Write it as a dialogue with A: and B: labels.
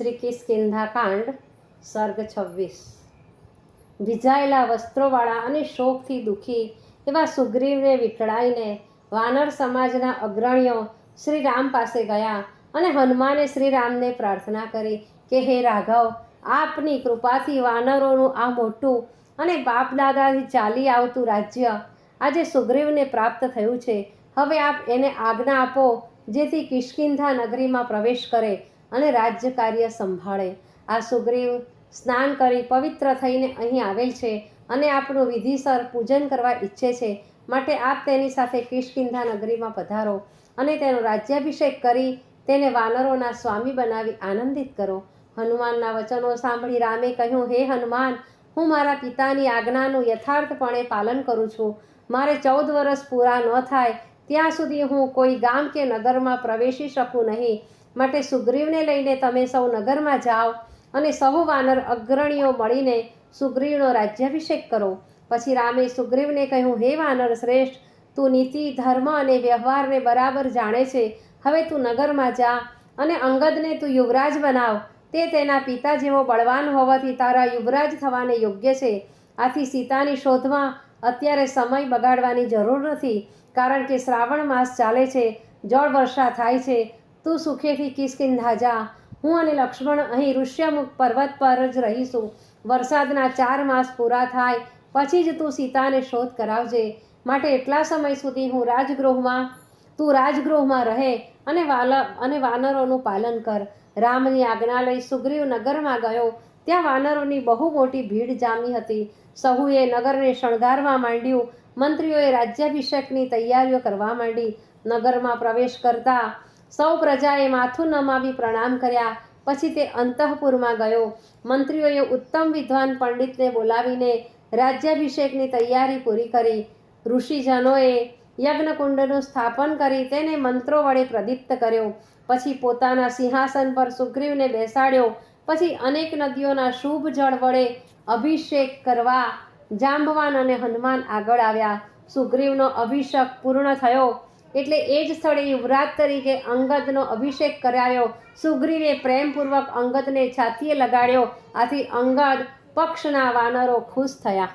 A: શ્રી કિસ્કિંધા કાંડ, સર્ગ છવ્વીસ. ભીજાયેલા વસ્ત્રોવાળા અને શોકથી દુઃખી એવા સુગ્રીવને વીંટળાઈને વાનર સમાજના અગ્રણીઓ શ્રી રામ પાસે ગયા અને હનુમાને શ્રી રામને પ્રાર્થના કરી કે, હે રાઘવ, આપની કૃપાથી વાનરોનું આ મોટું અને બાપ દાદાથી ચાલી આવતું રાજ્ય આજે સુગ્રીવને પ્રાપ્ત થયું છે. હવે આપ એને આજ્ઞા આપો, જેથી કિષ્કિંધા નગરીમાં પ્રવેશ કરે અને રાજ્ય કાર્ય સંભાળે. આ સુગ્રીવ સ્નાન કરી પવિત્ર થઈને અહીં આવેલ છે અને આપણું વિધિસર પૂજન કરવા ઈચ્છે છે. માટે આપ તેની સાથે કિષ્કિંધા નગરીમાં પધારો અને તેનો રાજ્યાભિષેક કરી તેને વાનરોના સ્વામી બનાવી આનંદિત કરો. હનુમાનના વચનો સાંભળી રામે કહ્યું, હે હનુમાન, હું મારા પિતાની આજ્ઞાનું યથાર્થપણે પાલન કરું છું. મારે ચૌદ વર્ષ પૂરા ન થાય ત્યાં સુધી હું કોઈ ગામ કે નગરમાં પ્રવેશી શકું નહીં. માટે સુગ્રીવને લઈને તમે સૌ નગરમાં જાઓ અને સહુ વાનર અગ્રણીઓ મળીને સુગ્રીવનો રાજ્યાભિષેક કરો. પછી રામે સુગ્રીવને કહ્યું, હે વાનર શ્રેષ્ઠ, તું નીતિ, ધર્મ અને વ્યવહારને બરાબર જાણે છે. હવે તું નગરમાં જા અને અંગદને તું યુવરાજ બનાવ. તે તેના પિતા જેવો બળવાન હોવાથી તારા યુવરાજ થવાને યોગ્ય છે. આથી સીતાની શોધમાં અત્યારે સમય બગાડવાની જરૂર નથી. કારણ કે શ્રાવણ માસ ચાલે છે, જળ વર્ષા થાય છે, તું સુખેથી કિસ્કિંધા જા હું અને લક્ષ્મણ અહીં ઋષ્યમુખ પર્વત પર જ રહીશું. વરસાદના ચાર માસ પૂરા થાય, પછી જ તું સીતાને શોધ કરાવજે. માટે એટલા સમય સુધી હું રાજગૃહમાં, તું રાજગૃહમાં રહે અને વાલ, અને વાનરોનું પાલન કર. રામની આજ્ઞા લઈ સુગ્રીવ નગરમાં ગયો. ત્યાં વાનરોની બહુ મોટી ભીડ જામી હતી. સહુએ નગરને શણગારવા માંડ્યું. મંત્રીઓએ રાજ્યાભિષેકની તૈયારીઓ કરવા માંડી. નગરમાં પ્રવેશ કરતા સૌ પ્રજાએ માથું નમાવી પ્રણામ કર્યા. પછી તે અંતઃપુરમાં ગયો. મંત્રીઓએ ઉત્તમ વિદ્વાન પંડિતને બોલાવીને રાજ્યાભિષેકની તૈયારી પૂરી કરી. ઋષિજનોએ યજ્ઞકુંડનું સ્થાપન કરી તેને મંત્રો વડે પ્રદીપ્ત કર્યો. પછી પોતાના સિંહાસન પર સુગ્રીવને બેસાડ્યો. પછી અનેક નદીઓના શુભ જળ વડે અભિષેક કરવા જાંબવાન અને હનુમાન આગળ આવ્યા. સુગ્રીવનો અભિષેક પૂર્ણ થયો. એટલે એ જ સ્થળે યુવરાજ તરીકે અંગદનો અભિષેક કરાયો. સુગ્રીવે પ્રેમપૂર્વક અંગદને છાતીએ લગાડ્યો. આથી અંગદ પક્ષના વાનરો ખુશ થયા.